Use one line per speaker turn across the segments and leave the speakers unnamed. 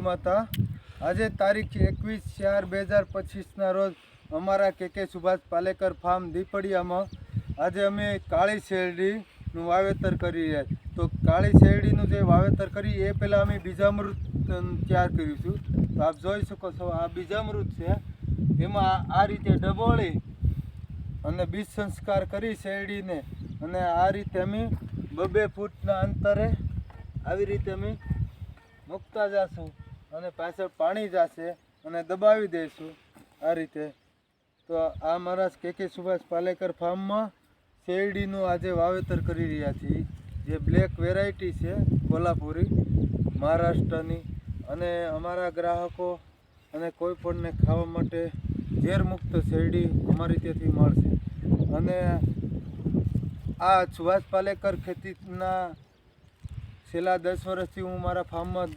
માતા. આજે તારીખ એકવીસ ચાર બે હજાર પચીસના રોજ અમારા કે સુભાષ પાલેકર ફાર્મ દીપડિયામાં આજે અમે કાળી શેરડીનું વાવેતર કરી રહ્યા તો કાળી શેરડીનું જે વાવેતર કરી એ પહેલાં અમે બીજામૃત અમ, તૈયાર કર્યું છું. તો આપ જોઈ શકો છો આ બીજામૃત છે. એમાં આ રીતે ડબોળી અને બીજ સંસ્કાર કરી શેરડીને અને આ રીતે અમે બબે ફૂટના અંતરે આવી રીતે અમે મૂકતા જાશું અને પાછળ પાણી જશે અને દબાવી દઈશું આ રીતે. તો આ મારા કે કે સુભાષ પાલેકર ફાર્મમાં શેરડીનું આજે વાવેતર કરી રહ્યા છીએ. જે બ્લેક વેરાયટી છે, કોલ્હાપુરી, મહારાષ્ટ્રની. અને અમારા ગ્રાહકો અને કોઈ પણને ખાવા માટે ઝેરમુક્ત શેરડી અમારી ત્યાંથી મળશે. અને આ સુભાષ પાલેકર ખેતીના છેલ્લા દસ વર્ષથી હું મારા ફાર્મમાં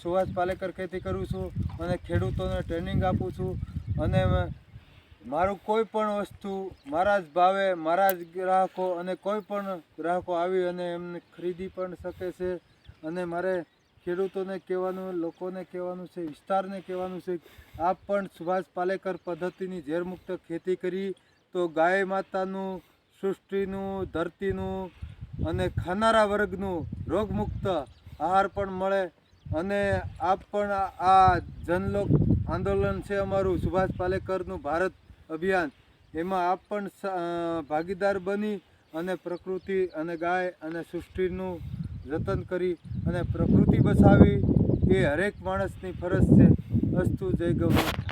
સુભાષ પાલેકર ખેતી કરું છું અને ખેડૂતોને ટ્રેનિંગ આપું છું અને મારું કોઈ પણ વસ્તુ મારા જ ભાવે, મારા જ ગ્રાહકો અને કોઈ પણ ગ્રાહકો આવી અને એમને ખરીદી પણ શકે છે અને મારે ખેડૂતોને કહેવાનું, લોકોને કહેવાનું છે, વિસ્તારને કહેવાનું છે, આપ પણ સુભાષ પાલેકર પદ્ધતિની ઝેરમુક્ત ખેતી કરી તો ગાય માતાનું, સૃષ્ટિનું, ધરતીનું અને ખાનારા વર્ગનું રોગમુક્ત આહાર પણ મળે અને આપ પણ આ- જનલોક આંદોલન છે અમારું સુભાષ પાલેકરનું ભારત અભિયાન. એમાં આપ પણ ભાગીદાર બની અને પ્રકૃતિ અને ગાય અને સૃષ્ટિનું જતન કરી અને પ્રકૃતિ બસાવી. એ હરેક માણસની ફરજ છે. અસ્તુ જય ગૌ. માતા.